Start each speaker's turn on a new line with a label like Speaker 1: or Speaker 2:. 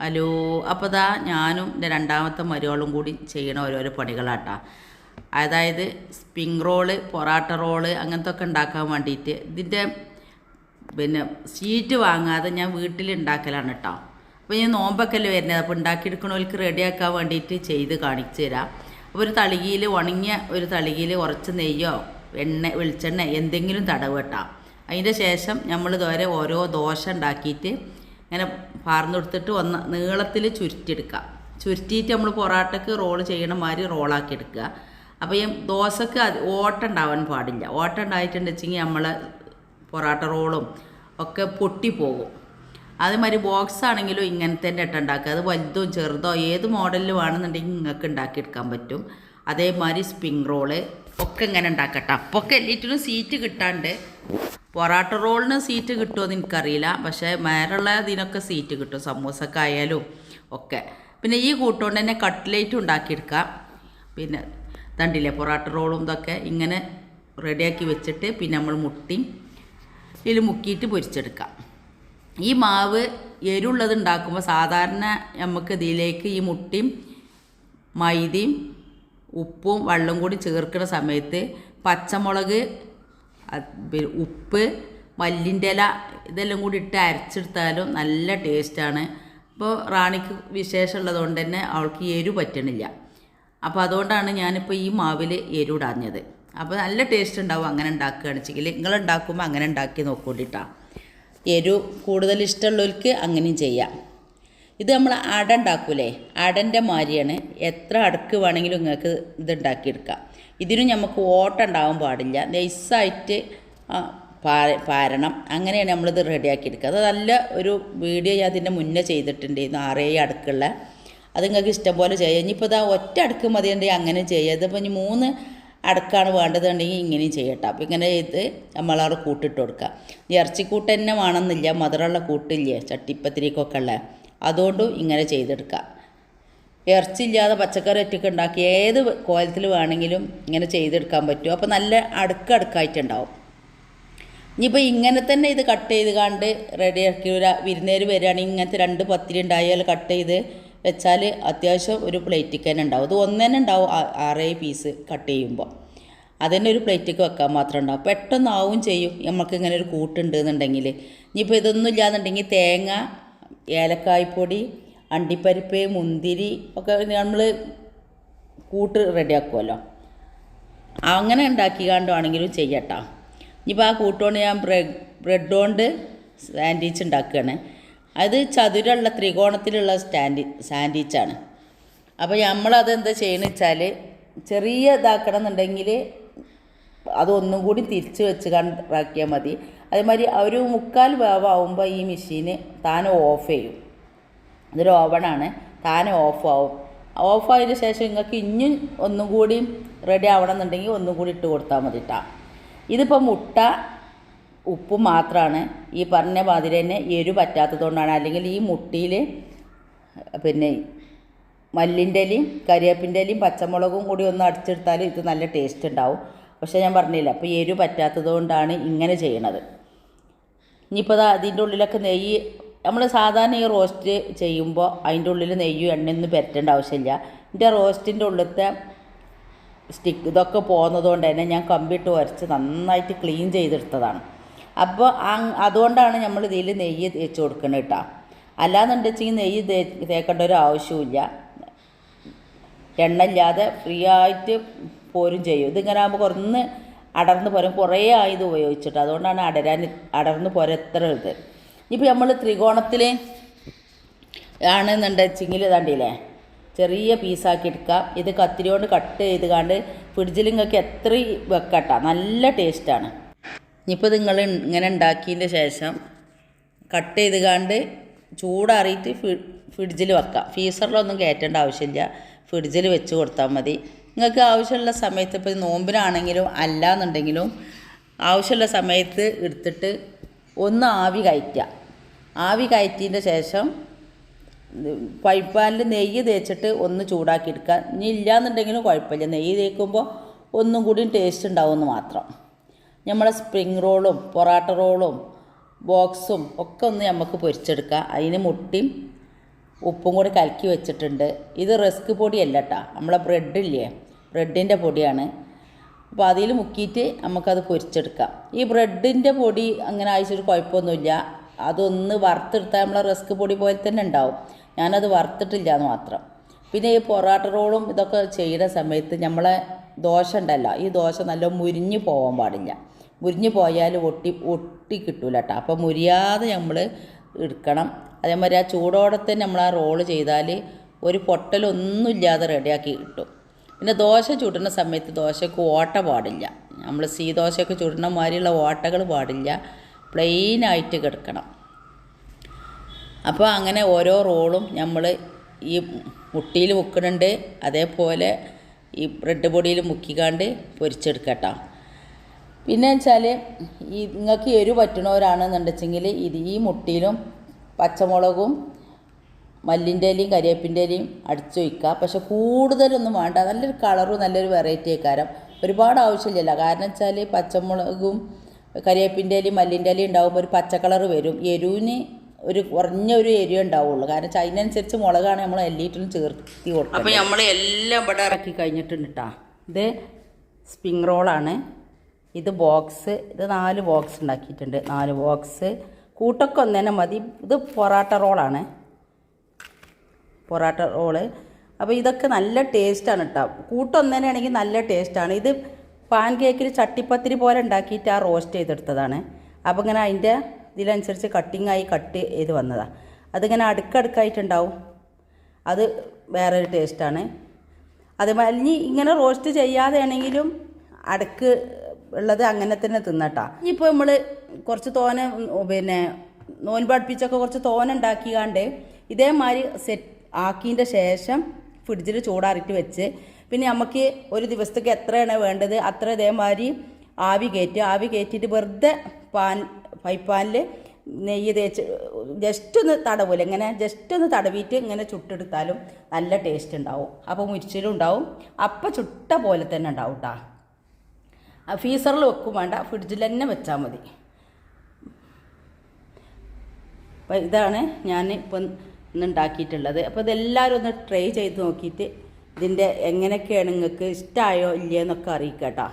Speaker 1: Hello അപ്പോൾ ദാ ഞാനും എന്റെ രണ്ടാമത്തെ മരുവളും കൂടി ചെയ്യണ ഓരോരോ പണികളാട്ടാ. അതായത് സ്പ്രിങ് റോൾ പൊറാട്ട റോൾ അങ്ങനത്തെ ഒക്കെ ഉണ്ടാക്കാൻ വേണ്ടിയിട്ട് ഇതിന്റെ പിന്നെ സീറ്റ് വാങ്ങാതെ ഞാൻ വീട്ടിൽ ഉണ്ടാക്കലാണ് കേട്ടോ അപ്പോൾ ഞാൻ നോമ്പൊക്കെ അല്ലേ വരുന്നത്. അപ്പോൾ ഉണ്ടാക്കിയെടുക്കണവർക്ക് റെഡിയാക്കാൻ വേണ്ടിയിട്ട് ചെയ്ത് കാണിച്ചു തരാം. അപ്പോൾ ഒരു തളികയിൽ ഉണങ്ങിയ ഒരു തളികയിൽ കുറച്ച് നെയ്യോ എണ്ണ വെളിച്ചെണ്ണ എന്തെങ്കിലും തടവ് കേട്ടോ. അതിന്റെ ശേഷം നമ്മൾ ഇതുവരെ ഓരോ ദോശ ഉണ്ടാക്കിയിട്ട് ഇങ്ങനെ പാർന്നെടുത്തിട്ട് ഒന്ന് നീളത്തിൽ ചുരുട്ടിയെടുക്കുക. ചുരുട്ടിയിട്ട് നമ്മൾ പൊറാട്ടക്ക് റോൾ ചെയ്യണ മാതിരി റോളാക്കി എടുക്കുക. അപ്പോൾ ഈ ദോശക്ക് അത് ഓട്ടം ഉണ്ടാവാൻ പാടില്ല. ഓട്ട ഉണ്ടായിട്ടുണ്ടെച്ചെങ്കിൽ നമ്മൾ പൊറാട്ട റോളും ഒക്കെ പൊട്ടിപ്പോകും അതേമാതിരി ബോക്സ് ആണെങ്കിലും ഇങ്ങനത്തെ തന്നെ ഇട്ട് ഉണ്ടാക്കുക. അത് വലുതും ചെറുതോ ഏത് മോഡലിൽ വേണമെന്നുണ്ടെങ്കിൽ നിങ്ങൾക്ക് ഉണ്ടാക്കിയെടുക്കാൻ പറ്റും. അതേമാതിരി സ്പ്രിങ് റോൾ ഒക്കെ ഇങ്ങനെ ഉണ്ടാക്കട്ടെ. അപ്പൊക്കെ എല്ലിറ്റിനും സീറ്റ് കിട്ടാണ്ട്. പൊറാട്ട റോളിന് സീറ്റ് കിട്ടുമോ എന്ന് എനിക്കറിയില്ല. പക്ഷേ മേലുള്ള ഇതിനൊക്കെ സീറ്റ് കിട്ടും. സമൂസക്ക ആയാലും ഒക്കെ. പിന്നെ ഈ കൂട്ടുകൊണ്ട് തന്നെ കട്ട്ലേറ്റ് ഉണ്ടാക്കിയെടുക്കാം. പിന്നെ തണ്ടില്ലേ പൊറാട്ട റോളും ഇതൊക്കെ ഇങ്ങനെ റെഡിയാക്കി വെച്ചിട്ട് പിന്നെ നമ്മൾ മുട്ടി ഇതിൽ മുക്കിയിട്ട് പൊരിച്ചെടുക്കാം. ഈ മാവ് എരുള്ളത് ഉണ്ടാക്കുമ്പോൾ സാധാരണ നമുക്ക് ഇതിലേക്ക് ഈ മുട്ടിയും മൈദയും ഉപ്പും വെള്ളം കൂടി ചേർക്കുന്ന സമയത്ത് പച്ചമുളക് ഉപ്പ് മല്ലിന്റെ ഇല ഇതെല്ലാം കൂടി ഇട്ട് അരച്ചെടുത്താലും നല്ല ടേസ്റ്റാണ്. ഇപ്പോൾ റാണിക്ക് വിശേഷമുള്ളത് കൊണ്ട് തന്നെ അവൾക്ക് എരു പറ്റണില്ല. അപ്പോൾ അതുകൊണ്ടാണ് ഞാനിപ്പോൾ ഈ മാവിൽ എരു ഇടാഞ്ഞത് അപ്പോൾ നല്ല ടേസ്റ്റ് ഉണ്ടാവും അങ്ങനെ ഉണ്ടാക്കുകയാണ് വെച്ചെങ്കിൽ നിങ്ങൾ ഉണ്ടാക്കുമ്പോൾ അങ്ങനെ ഉണ്ടാക്കി നോക്കൂട്ടിട്ടാണ് എരു കൂടുതൽ ഇഷ്ടമുള്ളവർക്ക് അങ്ങനെയും ചെയ്യാം. ഇത് നമ്മൾ അട ഉണ്ടാക്കൂലേ? അടന്റെ മാതിരിയാണ്. എത്ര അടക്ക് വേണമെങ്കിലും നിങ്ങൾക്ക് ഇത് ഉണ്ടാക്കിയെടുക്കാം. ഇതിനും നമുക്ക് ഓട്ടം ഉണ്ടാവാൻ പാടില്ല. നൈസായിട്ട് പാര പാരണം. അങ്ങനെയാണ് നമ്മളിത് റെഡിയാക്കി എടുക്കുക അത് നല്ല ഒരു വീഡിയോ ഞാൻ അതിന്റെ മുന്നേ ചെയ്തിട്ടുണ്ടായിരുന്നു ആറേഴ് അടുക്കുള്ള. അത് നിങ്ങൾക്ക് ഇഷ്ടം പോലെ ചെയ്യാം. ഇനിയിപ്പോൾ ഇതാ ഒറ്റ അടുക്ക് മതിയുണ്ടെങ്കിൽ അങ്ങനെ ചെയ്യാം. ഇതിപ്പോൾ ഇനി മൂന്ന് അടുക്കാണ് വേണ്ടതുണ്ടെങ്കിൽ ഇങ്ങനെയും ചെയ്യട്ടെ. അപ്പോൾ ഇങ്ങനെ ചെയ്ത് നമ്മളവിടെ കൂട്ടിട്ട് കൊടുക്കുക. ഇറച്ചിക്കൂട്ട് തന്നെ വേണമെന്നില്ല. മധുരമുള്ള കൂട്ടില്ലേ? ചട്ടിപ്പത്തിരിക്കൊക്കെ ഉള്ള. അതുകൊണ്ടും ഇങ്ങനെ ചെയ്തെടുക്കുക. ഇറച്ചില്ലാതെ പച്ചക്കറി ഒറ്റയ്ക്ക് ഉണ്ടാക്കി ഏത് കോലത്തിൽ വേണമെങ്കിലും ഇങ്ങനെ ചെയ്തെടുക്കാൻ പറ്റും. അപ്പോൾ നല്ല അടുക്കടുക്കായിട്ടുണ്ടാവും. ഇനിയിപ്പോൾ ഇങ്ങനെ തന്നെ ഇത് കട്ട് ചെയ്ത് കണ്ട് റെഡിയാക്കി ഒരു വിരുന്നേര് വരികയാണെങ്കിൽ ഇങ്ങനത്തെ രണ്ട് പത്തിരി ഉണ്ടായാൽ കട്ട് ചെയ്ത് വെച്ചാൽ അത്യാവശ്യം ഒരു പ്ലേറ്റിക്ക് തന്നെ ഉണ്ടാവും. ഇത് ഒന്ന് തന്നെ ഉണ്ടാവും ആറേ പീസ് കട്ട് ചെയ്യുമ്പോൾ. അതന്നെ ഒരു പ്ലേറ്റിക്ക് വെക്കാൻ മാത്രം ഉണ്ടാവും. പെട്ടെന്നാവും ചെയ്യും. നമുക്ക് ഇങ്ങനെ ഒരു കൂട്ടുണ്ട് എന്നുണ്ടെങ്കിൽ. ഇനിയിപ്പോൾ ഇതൊന്നും ഇല്ലാന്നുണ്ടെങ്കിൽ തേങ്ങ ഏലക്കായ്പ്പൊടി അണ്ടിപ്പരിപ്പ് മുന്തിരി ഒക്കെ നമ്മൾ കൂട്ട് റെഡിയാക്കുമല്ലോ അങ്ങനെ ഉണ്ടാക്കിക്കാണ്ടാണെങ്കിലും ചെയ്യട്ടോ. ഇനിയിപ്പോൾ ആ കൂട്ടുകൊണ്ട് ഞാൻ ബ്രെഡ് ബ്രെഡ് കൊണ്ട് സാൻഡ്വിച്ച് ഉണ്ടാക്കുകയാണ്. അത് ചതുരമുള്ള ത്രികോണത്തിലുള്ള സ്റ്റാൻഡി സാൻഡ്വിച്ചാണ്. അപ്പോൾ നമ്മളത് എന്താ ചെയ്യണമെന്ന് വെച്ചാൽ ചെറിയ ഇതാക്കണം എന്നുണ്ടെങ്കിൽ അതൊന്നും കൂടി തിരിച്ച് വെച്ച് കണ്ടാക്കിയാൽ മതി. അതേമാതിരി ഒരു മുക്കാൽ വേവാകുമ്പോൾ ഈ മെഷീന് താനെ ഓഫ് ചെയ്യും. ഇതൊരു ഓവണാണ് താൻ ഓഫ് ആവും. ഓഫ് ആയതിനു ശേഷം നിങ്ങൾക്ക് ഇനിയും ഒന്നും കൂടി റെഡി ആവണമെന്നുണ്ടെങ്കിൽ ഒന്നും കൂടി ഇട്ട് കൊടുത്താൽ മതി കേട്ടോ ഇതിപ്പോൾ മുട്ട ഉപ്പ് മാത്രമാണ് ഈ പറഞ്ഞ മാതിരി തന്നെ എരു പറ്റാത്തതുകൊണ്ടാണ്. അല്ലെങ്കിൽ ഈ മുട്ടിയിൽ പിന്നെ മല്ലിന്റെ ഇലയും കരിവേപ്പിന്റെ ഇലയും പച്ചമുളകും കൂടി ഒന്ന് അടിച്ചെടുത്താൽ ഇത് നല്ല ടേസ്റ്റ് ഉണ്ടാവും. പക്ഷേ ഞാൻ പറഞ്ഞില്ല അപ്പോൾ എരു പറ്റാത്തത് കൊണ്ടാണ് ഇങ്ങനെ ചെയ്യണത്. ഇനിയിപ്പോൾ അതിന്റെ ഉള്ളിലൊക്കെ നെയ്യ് നമ്മൾ സാധാരണ ഈ റോസ്റ്റ് ചെയ്യുമ്പോൾ അതിന്റെ ഉള്ളിൽ നെയ്യും എണ്ണയൊന്നും പെരട്ടേണ്ട ആവശ്യമില്ല. എന്റെ റോസ്റ്റിന്റെ ഉള്ളിലത്തെ സ്റ്റിക്ക് ഇതൊക്കെ പോകുന്നതുകൊണ്ട് തന്നെ ഞാൻ കമ്പിട്ട് വരച്ച് നന്നായിട്ട് ക്ലീൻ ചെയ്തെടുത്തതാണ്. അപ്പോൾ അതുകൊണ്ടാണ് നമ്മൾ ഇതിൽ നെയ്യ് തേച്ച് കൊടുക്കുന്നത് കേട്ടോ. അല്ലാന്നുണ്ടെച്ചെങ്കിൽ നെയ്യ് തേ തേക്കേണ്ട ഒരു ആവശ്യമില്ല എണ്ണ ഇല്ലാതെ ഫ്രീ ആയിട്ട് പോരും ചെയ്യും. ഇതിങ്ങനെ ആകുമ്പോൾ കുറന്ന് അടർന്ന് പോരും. കുറേ ആയത് ഉപയോഗിച്ചിട്ട്. അതുകൊണ്ടാണ് അടരാൻ അടർന്ന് പോരത്ര ഇത് ഇനിയിപ്പോൾ നമ്മൾ ത്രികോണത്തിൽ ആണെന്നുണ്ടെച്ചെങ്കിൽ ഇതാണ്ടില്ലേ? ചെറിയ പീസാക്കി എടുക്കാം. ഇത് കത്തിരി കൊണ്ട് കട്ട് ചെയ്ത് കണ്ട് ഫ്രിഡ്ജിൽ നിങ്ങൾക്ക് എത്ര വെക്കട്ട. നല്ല ടേസ്റ്റാണ്. ഇനിയിപ്പോൾ നിങ്ങൾ ഇങ്ങനെ ഉണ്ടാക്കിയതിന്റെ ശേഷം കട്ട് ചെയ്ത് കണ്ട് ചൂടാറിയിട്ട് ഫ്രിഡ്ജിൽ വെക്കാം. ഫീസറിലൊന്നും കയറ്റേണ്ട ആവശ്യമില്ല. ഫ്രിഡ്ജിൽ വെച്ച് കൊടുത്താൽ മതി. നിങ്ങൾക്ക് ആവശ്യമുള്ള സമയത്ത് ഇപ്പോൾ നോമ്പിനാണെങ്കിലും അല്ല എന്നുണ്ടെങ്കിലും ആവശ്യമുള്ള സമയത്ത് എടുത്തിട്ട് ഒന്ന് ആവി കയറ്റുക. ആവി കയറ്റിയതിന്റെ ശേഷം പൈപ്പാനിൽ നെയ്യ് തേച്ചിട്ട് ഒന്ന് ചൂടാക്കി എടുക്കുക ഇനി ഇല്ലയെന്നുണ്ടെങ്കിലും കുഴപ്പമില്ല. നെയ്യ് തേക്കുമ്പോൾ ഒന്നും കൂടി ടേസ്റ്റ് ഉണ്ടാവുമെന്ന് മാത്രം. നമ്മളെ സ്പ്രിങ് റോളും പൊറാട്ട റോളും ബോക്സും ഒക്കെ ഒന്ന് നമുക്ക് പൊരിച്ചെടുക്കുക അതിന് മുട്ടിയും ഉപ്പും കൂടി കലക്കി വെച്ചിട്ടുണ്ട്. ഇത് റസ്ക് പൊടിയല്ല കേട്ടോ. നമ്മളെ ബ്രെഡില്ലേ ബ്രെഡിന്റെ പൊടിയാണ്. അപ്പോൾ അതിൽ മുക്കിയിട്ട് നമുക്കത് പൊരിച്ചെടുക്കാം. ഈ ബ്രെഡിന്റെ പൊടി അങ്ങനെ അയച്ചൊരു കുഴപ്പമൊന്നുമില്ല. അതൊന്ന് വറുത്തെടുത്താൽ നമ്മളെ റസ്ക് പൊടി പോലെ തന്നെ ഉണ്ടാവും. ഞാനത് വറുത്തിട്ടില്ല എന്ന് മാത്രം. പിന്നെ ഈ പൊറാട്ട റോളും ഇതൊക്കെ ചെയ്യുന്ന സമയത്ത് നമ്മളെ ദോശ ഉണ്ടല്ലോ ഈ ദോശ നല്ല മുരിഞ്ഞു പോകാൻ പാടില്ല. മുരിഞ്ഞു പോയാൽ ഒട്ടി ഒട്ടി കിട്ടൂല കേട്ടോ അപ്പോൾ മുരിയാതെ നമ്മൾ എടുക്കണം. അതേമാതിരി ആ ചൂടോടെ തന്നെ നമ്മൾ ആ റോൾ ചെയ്താൽ ഒരു പൊട്ടലൊന്നുമില്ലാതെ റെഡിയാക്കി കിട്ടും. പിന്നെ ദോശ ചുടുന്ന സമയത്ത് ദോശക്ക് ഓട്ട പാടില്ല. നമ്മൾ സീ ദോശയൊക്കെ ചുടുന്ന മാതിരിയുള്ള ഓട്ടകൾ പാടില്ല. പ്ലെയിനായിട്ട് കിടക്കണം. അപ്പോൾ അങ്ങനെ ഓരോ റോളും നമ്മൾ ഈ മുട്ടിയിൽ മുക്കുന്നുണ്ട് അതേപോലെ ഈ ബ്രെഡ് പൊടിയിൽ മുക്കിക്കാണ്ട് പൊരിച്ചെടുക്കട്ടോ. പിന്നെ വെച്ചാൽ ഈ നിങ്ങൾക്ക് എരു പറ്റണവരാണെന്നുണ്ടെച്ചെങ്കിൽ ഇത് ഈ മുട്ടിയിലും പച്ചമുളകും മല്ലിന്റെ ഇലയും കരിയേപ്പിന്റെ ഇലയും വയ്ക്കുക. പക്ഷെ കൂടുതലൊന്നും വേണ്ട. നല്ലൊരു കളറും നല്ലൊരു വെറൈറ്റി ആക്കാരം ഒരുപാട് ആവശ്യമില്ലല്ലോ. കാരണം വെച്ചാൽ പച്ചമുളകും കരിയേപ്പിന്റെ ഇലയും മല്ലിന്റെ ഇലയും ഉണ്ടാകുമ്പോൾ ഒരു പച്ച കളർ വരും. എരുവിന് ഒരു കുറഞ്ഞ ഒരു എരിവ ഉണ്ടാവുള്ളൂ. കാരണം വെച്ചാൽ അതിനനുസരിച്ച് മുളകാണ് നമ്മൾ എല്ലിട്ടും ചേർത്തി കൊടുക്കുക അപ്പോൾ നമ്മൾ എല്ലാം ഇവിടെ ഇറക്കി കഴിഞ്ഞിട്ടുണ്ട് കേട്ടോ ഇത് സ്പ്രിങ് റോളാണ് ഇത് ബോക്സ് ഇത് നാല് ബോക്സ് ഉണ്ടാക്കിയിട്ടുണ്ട്. നാല് ബോക്സ് കൂട്ടൊക്കെ ഒന്നേനെ മതി. ഇത് പൊറാട്ട റോളാണ് പൊറാട്ട റോൾ. അപ്പോൾ ഇതൊക്കെ നല്ല ടേസ്റ്റാണ് കേട്ടോ കൂട്ടൊന്നേനാണെങ്കിൽ നല്ല ടേസ്റ്റാണ്. ഇത് പാൻ കേക്കിൽ ചട്ടിപ്പത്തിരി പോലെ ഉണ്ടാക്കിയിട്ട് ആ റോസ്റ്റ് ചെയ്തെടുത്തതാണ്. അപ്പോൾ ഇങ്ങനെ അതിന്റെ ഇതിനനുസരിച്ച് കട്ടിങ് ആയി കട്ട് ചെയ്ത് വന്നതാണ് അതിങ്ങനെ അടുക്കടുക്കായിട്ടുണ്ടാവും. അത് വേറൊരു ടേസ്റ്റാണ്. അതേമാതിരി ഇനി ഇങ്ങനെ റോസ്റ്റ് ചെയ്യാതെ ആണെങ്കിലും അടുക്ക് ഉള്ളത് അങ്ങനെ തന്നെ തിന്നട്ടാ ഇനിയിപ്പോൾ നമ്മൾ കുറച്ച് തോന പിന്നെ നോൻപടുപ്പിച്ചൊക്കെ കുറച്ച് തോന ഉണ്ടാക്കിക്കാണ്ട് ഇതേമാതിരി സെറ്റ് ആക്കിയതിന്റെ ശേഷം ഫ്രിഡ്ജിൽ ചൂടാറിയിട്ട് വെച്ച്. പിന്നെ നമുക്ക് ഒരു ദിവസത്തേക്ക് എത്രയാണ് വേണ്ടത്? അത്ര ഇതേമാതിരി ആവി കയറ്റുക. ആവി കയറ്റിയിട്ട് വെറുതെ പാൻ പൈപ്പാനിൽ നെയ്യ് തേച്ച് ജസ്റ്റ് ഒന്ന് തടവില്ല ഇങ്ങനെ ജസ്റ്റ് ഒന്ന് തടവിയിട്ട് ഇങ്ങനെ ചുട്ടെടുത്താലും നല്ല ടേസ്റ്റ് ഉണ്ടാവും. അപ്പോൾ മുരിച്ചിലും ഉണ്ടാവും. അപ്പം ചുട്ട പോലെ തന്നെ ഉണ്ടാവും കേട്ടോ ഫീസറിൽ വെക്കും വേണ്ട. ഫ്രിഡ്ജിൽ തന്നെ വെച്ചാൽ മതി. അപ്പം ഇതാണ് ഞാൻ ഇപ്പം ഇന്ന് ഉണ്ടാക്കിയിട്ടുള്ളത് അപ്പോൾ ഇതെല്ലാവരും ഒന്ന് ട്രൈ ചെയ്ത് നോക്കിയിട്ട് ഇതിന്റെ എങ്ങനെയൊക്കെയാണ് നിങ്ങൾക്ക് ഇഷ്ടമായോ ഇല്ലയോ എന്നൊക്കെ അറിയിക്കാം കേട്ടോ